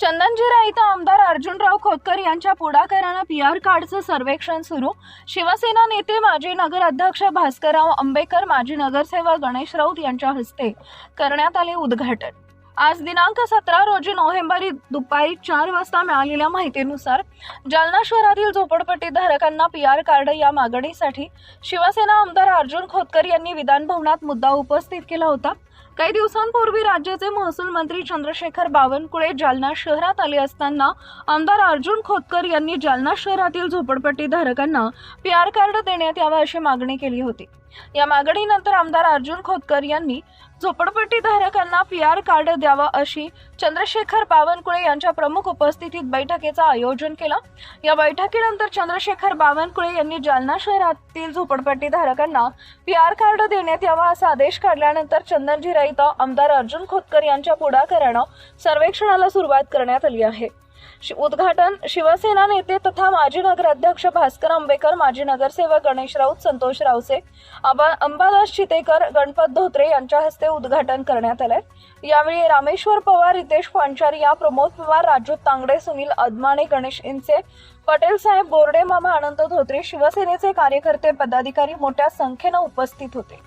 चंदनजीरा इथं आमदार अर्जुनराव खोतकर यांच्या पुढाकारानं पी आर कार्डचं सर्वेक्षण सुरू. शिवसेना नेते माजी नगराध्यक्ष भास्करराव आंबेकर माजी नगरसेवक गणेश राऊत यांच्या हस्ते करण्यात आले उद्घाटन. आज दिनांक सतरा रोजी नोव्हेंबर दुपारी चार वाजता मिळालेल्या माहितीनुसार जालना शहरातील झोपडपट्टी धारकांना पी आर कार्ड या मागणीसाठी शिवसेना आमदार अर्जुन खोतकर यांनी विधानभवनात मुद्दा उपस्थित केला होता. काही दिवसांपूर्वी राज्याचे महसूल मंत्री चंद्रशेखर बावनकुळे जालना शहरात आले असताना आमदार अर्जुन खोतकर यांनी जालना शहरातील झोपडपट्टी धारकांना पी आर कार्ड देण्यात यावं अशी मागणी केली होती. या मागणीनंतर आमदार अर्जुन खोतकर यांनी झोपडपट्टी धारकांना पी आर कार्ड द्यावं अशी चंद्रशेखर बावनकुळे यांच्या प्रमुख उपस्थितीत बैठकीचं आयोजन केलं. या बैठकीनंतर चंद्रशेखर बावनकुळे यांनी जालना शहरातील झोपडपट्टी धारकांना पी आर कार्ड देण्यात यावा असा आदेश काढल्यानंतर चंदनजी इथं आमदार अर्जुन खोतकर यांच्या पुढाकारानं सर्वेक्षणाला सुरुवात करण्यात आली आहे. उद्घाटन शिवसेना नेते तथा माजी नगराध्यक्ष भास्कर आंबेकर माजी नगरसेवक गणेश राऊत संतोष रावसे अंबादास चितेकर गणपत धोत्रे यांच्या हस्ते उद्घाटन करण्यात आले यावेळी रामेश्वर पवार रितेश पांचारिया प्रमोद पवार राजू तांगडे सुनील अदमाने गणेश इंचे पटेल साहेब बोर्डे मामा आनंद धोत्रे शिवसेनेचे कार्यकर्ते पदाधिकारी मोठ्या संख्येनं उपस्थित होते.